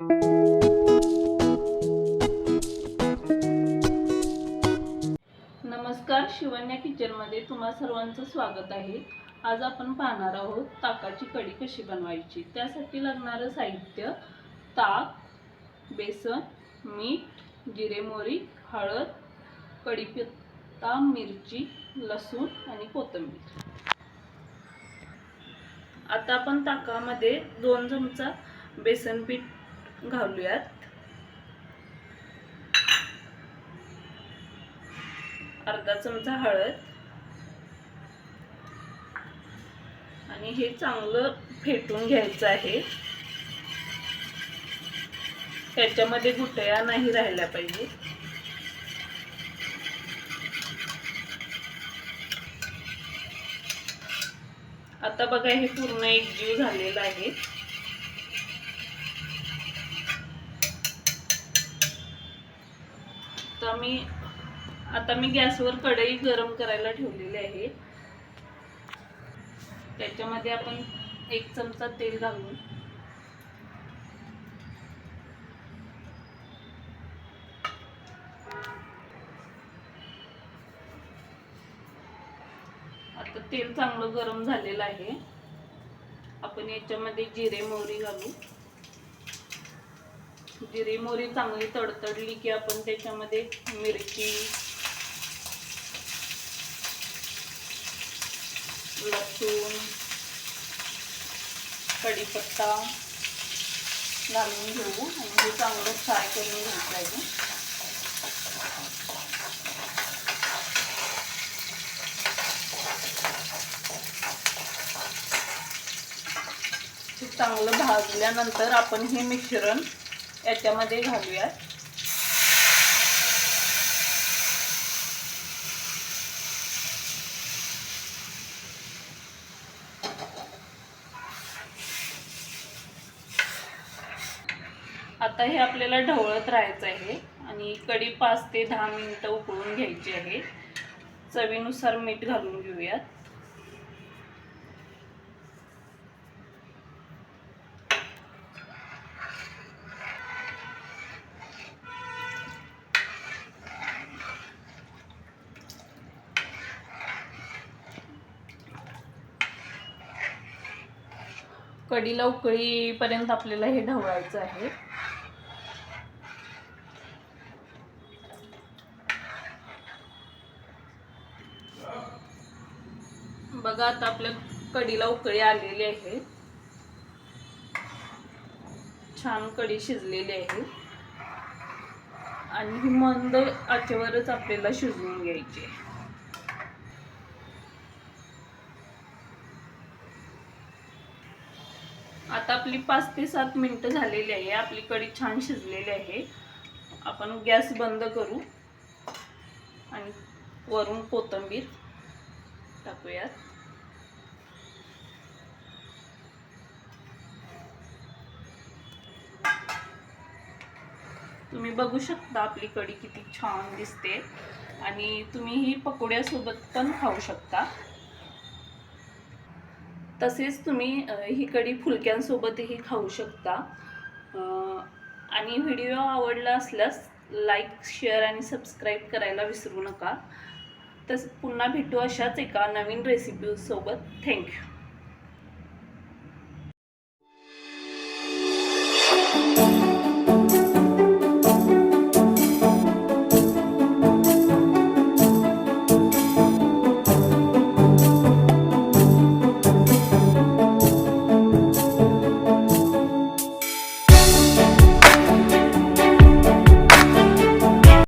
नमस्कार शिवन्या किचनमध्ये तुम्हा सर्वांचं स्वागत आहे. आज आपण पाहणार आहोत ताकाची कढी कशी बनवायची. त्यासाठी लागणारं साहित्य ताक बेसन मीठ जिरे मोरी हळद कढीपत्ता मिरची लसूण आणि कोथिंबीर. आता आपण ताकामध्ये दोन चमचा बेसन पीठ घालूयात. अर्धा चमचा हळद. आणि हे चांगलं फेटून घ्यायचं आहे. त्याच्यामध्ये गुटया नाही राहिल्या पाहिजे. आता बघा हे पूर्ण एकजीव झालेलं आहे. तर मी आता मी गॅसवर कढई गरम करायला ठेवलेली आहे. त्याच्यामध्ये आपण एक चमचा तेल घालून आता तेल चांगलं गरम झालेलं आहे. आपण याच्यामध्ये जिरे मोहरी घालू. जिरी मोहरी चांगली तडतडली की आपण त्याच्यामध्ये मिरची लसूण कढीपत्ता घालून घेऊ आणि हे चांगलं फ्राय करून घेतलं आहे चांगलं भाजल्यानंतर आपण हे मिश्रण याच्यामध्ये घालूयात. आता हे आपल्याला ढवळत राहायचं आहे आणि कढी पाच ते दहा मिनटं उकळून घ्यायची आहे. चवीनुसार मीठ घालून घेऊयात. कडीला उकळीपर्यंत आपल्याला हे ढवळायचं आहे. बघा आता आपल्या कडीला उकळी आलेली आहे. छान कढी शिजलेली आहे. आणि ही मंद आचेवरच आपल्याला शिजवून घ्यायची आहे. आता आपली पाच ते सात मिनटं झालेली आहे. आपली कढी छान शिजलेली आहे. आपण गॅस बंद करू आणि वरून कोथिंबीर टाकूयात. तुम्ही बघू शकता आपली कढी किती छान दिसते. आणि तुम्ही ही पकोड्यासोबत पण खाऊ शकता. तसेच तुम्ही ही कढी फुलक्यांसोबतही खाऊ शकता. आणि व्हिडिओ आवडला असल्यास लाईक शेअर आणि सबस्क्राईब करायला विसरू नका. तस पुन्हा भेटू अशाच एका नवीन रेसिपीसोबत थँक्यू.